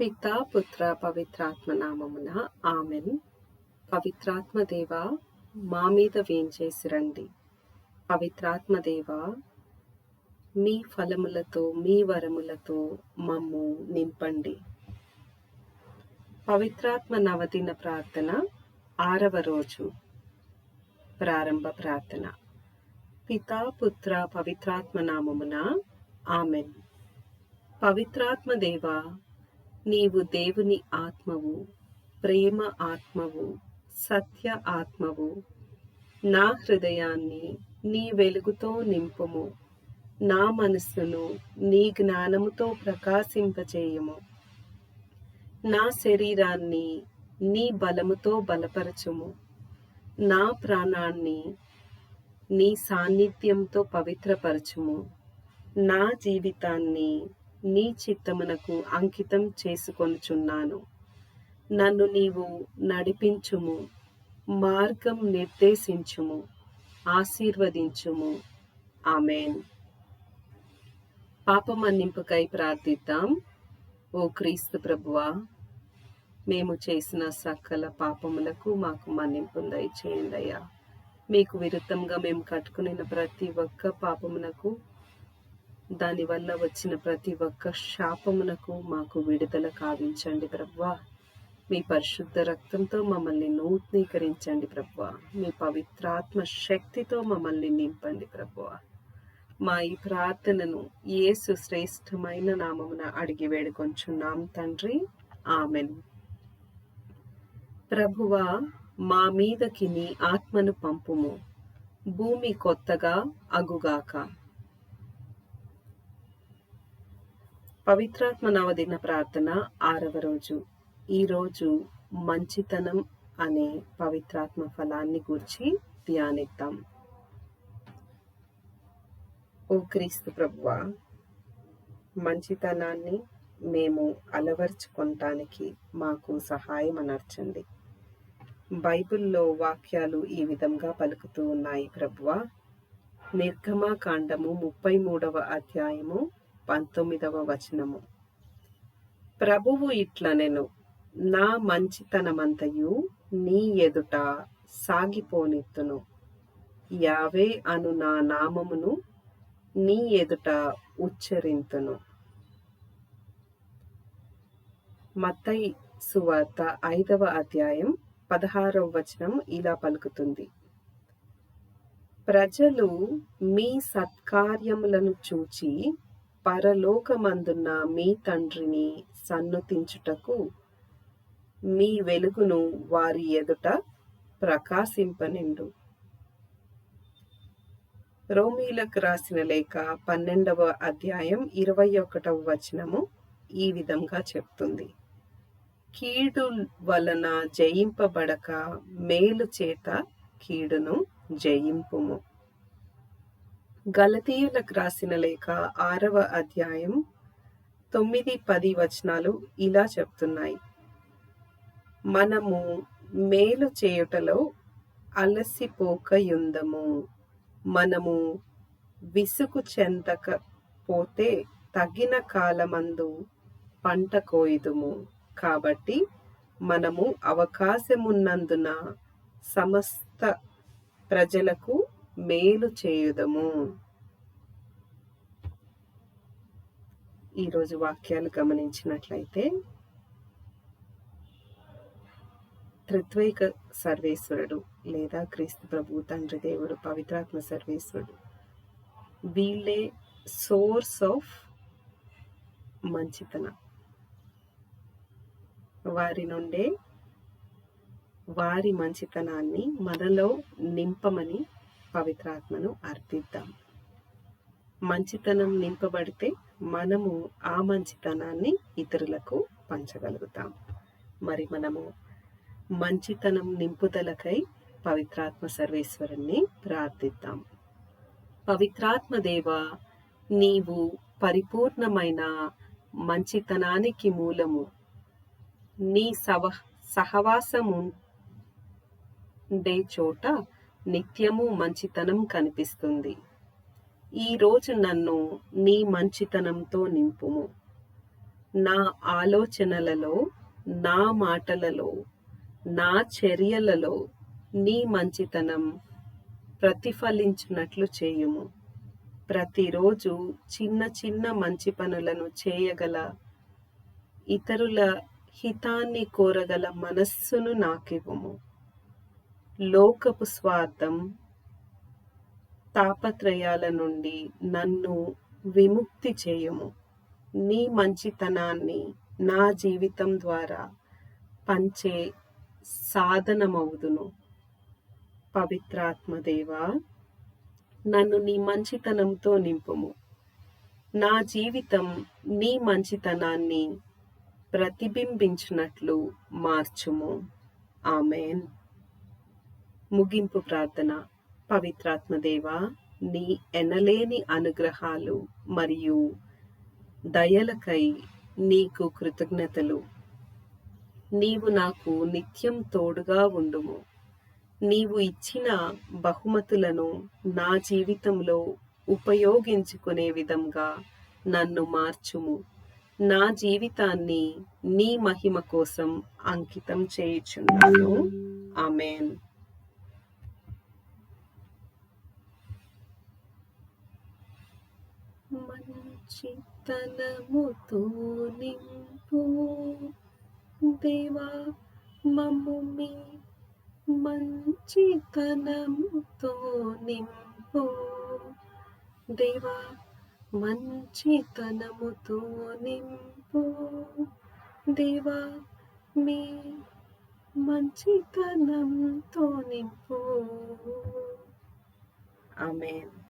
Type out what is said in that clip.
పితా పుత్ర పవిత్రాత్మ నామమున ఆమెన్. పవిత్రాత్మదేవ మా మీద వేంచేసి రండి. పవిత్రాత్మదేవ మీ ఫలములతో మీ వరములతో మమ్ము నింపండి. పవిత్రాత్మ నవదిన ప్రార్థన ఆరవ రోజు. ప్రారంభ ప్రార్థన. పితా పుత్ర పవిత్రాత్మ నామమున ఆమెన్. పవిత్రాత్మదేవ నీవు దేవుని ఆత్మవు ప్రేమ ఆత్మవు సత్య ఆత్మవు. నా హృదయాన్ని నీ వెలుగుతో నింపుము. నా మనస్సును నీ జ్ఞానముతో ప్రకాశింపచేయము. నా శరీరాన్ని నీ బలముతో బలపరచుము. నా ప్రాణాన్ని నీ సాన్నిధ్యంతో పవిత్రపరచుము. నా జీవితాన్ని నీ చిత్తమునకు అంకితం చేసుకొనుచున్నాను. నన్ను నీవు నడిపించుము మార్గం నిర్దేశించుము ఆశీర్వదించుము. ఆమెన్. పాప మన్నింపుకై ప్రార్థిద్దాం. ఓ క్రీస్తు ప్రభువా మేము చేసిన సకల పాపములకు మాకు మన్నింపు దయచేయండి అయ్యా. మీకు విరుద్ధంగా మేము కట్టుకునిన ప్రతి ఒక్క పాపమునకు దానివల్ల వచ్చిన ప్రతి ఒక్క శాపమునకు మాకు విడుదల కావించండి ప్రవ్వా మీ పరిశుద్ధ రక్తంతో మమ్మల్ని నూతనీకరించండి ప్రవ్వా మీ పవిత్రాత్మ శక్తితో మమ్మల్ని నింపండి ప్రవ్వా మా ఈ ప్రార్థనను యేసు శ్రేష్టమైన నామమున అడిగి వేడుకొంచున్నాం తండ్రి. ఆమెన్. ప్రభువా మా మీదకి నీ ఆత్మను పంపుము. భూమి కొత్తగా అగుగాక. పవిత్రాత్మ నవదిన ప్రార్థన ఆరవ రోజు. ఈరోజు మంచితనం అనే పవిత్రాత్మ ఫలాన్ని గురించి ధ్యానిద్దాం. ఓ క్రీస్తు ప్రభువ మంచితనాన్ని మేము అలవర్చుకోవటానికి మాకు సహాయం అనర్చండి. బైబిల్లో వాక్యాలు ఈ విధంగా పలుకుతూ ఉన్నాయి ప్రభువా. నిర్గమాకాండము ముప్పై మూడవ అధ్యాయము పంతొమ్మిదవ వచనము. ప్రభువు ఇట్లనెను నా మంచితనమంతయు నీ ఎదుట సాగిపోనిత్తును. యావే అను నా నామమును నీ ఎదుట ఉచ్చరింతును. మత్తై సువార్త ఐదవ అధ్యాయం పదహారవ వచనం ఇలా పలుకుతుంది. ప్రజలు మీ సత్కార్యములను చూచి పరలోకమందున్న మీ తండ్రిని సన్నుతించుటకు మీ వెలుగును వారి ఎదుట ప్రకాశింపనిండు. రోమీలకు రాసిన లేఖ పన్నెండవ అధ్యాయం ఇరవై ఒకటవ వచనము ఈ విధంగా చెప్తుంది. కీడు వలన జయింపబడక మేలు చేత కీడును జయింపుము. గలతీయులకు రాసిన లేఖ ఆరవ అధ్యాయం తొమ్మిది పది వచనాలు ఇలా చెప్తున్నాయి. మనము మేలు చేయుటలో అలసిపోకయుందము. మనము విసుగు చెందక పోతే తగిన కాలమందు పంట కోయుదుము. కాబట్టి మనము అవకాశమున్నందున సమస్త ప్రజలకు మేలు చేయుదము. ఈరోజు వాక్యాలు గమనించినట్లయితే త్రిత్వైక సర్వేశ్వరుడు లేదా క్రీస్తు ప్రభు తండ్రి దేవుడు పవిత్రాత్మ సర్వేశ్వరుడు వీళ్ళే సోర్స్ ఆఫ్ మంచితనం. వారి నుండే వారి మంచితనాన్ని మనలో నింపమని పవిత్రాత్మను అర్థిద్దాం మంచితనం నింపబడితే మనము ఆ మంచితనాన్ని ఇతరులకు పంచగలుగుతాం. మరి మనము మంచితనం నింపుదలకై పవిత్రాత్మ సర్వేశ్వరుణ్ణి ప్రార్థిద్దాం. పవిత్రాత్మ దేవ నీవు పరిపూర్ణమైన మంచితనానికి మూలము. నీ సవ సహవాసము ఉండే చోట నిత్యము మంచితనం కనిపిస్తుంది. ఈ రోజు నన్ను నీ మంచితనంతో నింపుము. నా ఆలోచనలలో నా మాటలలో నా చర్యలలో నీ మంచితనం ప్రతిఫలించినట్లు చేయుము. ప్రతిరోజు చిన్న చిన్న మంచి పనులను చేయగల ఇతరుల హితాన్ని కోరగల మనస్సును నాకివ్వము. లోకపు స్వార్థం తాపత్రయాల నుండి నన్ను విముక్తి చేయము. నీ మంచితనాన్ని నా జీవితం ద్వారా పంచే సాధనమవుదును. పవిత్రాత్మదేవా నన్ను నీ మంచితనంతో నింపుము. నా జీవితం నీ మంచితనాన్ని ప్రతిబింబించినట్లు మార్చుము. ఆమెన్. ముగింపు ప్రార్థన. పవిత్రాత్మదేవ నీ ఎనలేని అనుగ్రహాలు మరియు దయలకై నీకు కృతజ్ఞతలు. నీవు నాకు నిత్యం తోడుగా ఉండుము. నీవు ఇచ్చిన బహుమతులను నా జీవితంలో ఉపయోగించుకునే విధంగా నన్ను మార్చుము. నా జీవితాన్ని నీ మహిమ కోసం అంకితం చేయుచున్నాను. ఆమెన్. మంచితనముతో నింపు. దేవా మమ్ము మీ మంచితనముతో నింపు. దేవా మంచితనముతో నింపు. దేవా మీ మంచితనంతో నింపు. ఆమెన్.